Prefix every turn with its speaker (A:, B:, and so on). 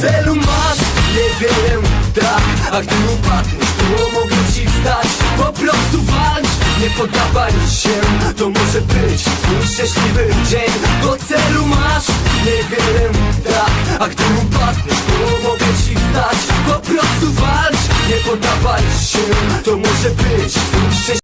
A: celu masz? Niewiele tak. A gdy upadniesz, to mogę ci wstać. Po prostu walcz, nie poddawaj się. To może być twój szczęśliwy dzień. Do celu masz? Niewiele tak. A gdy upadniesz, to mogę ci wstać. Po prostu walcz, nie poddawaj się. To może być twój szczęśliwy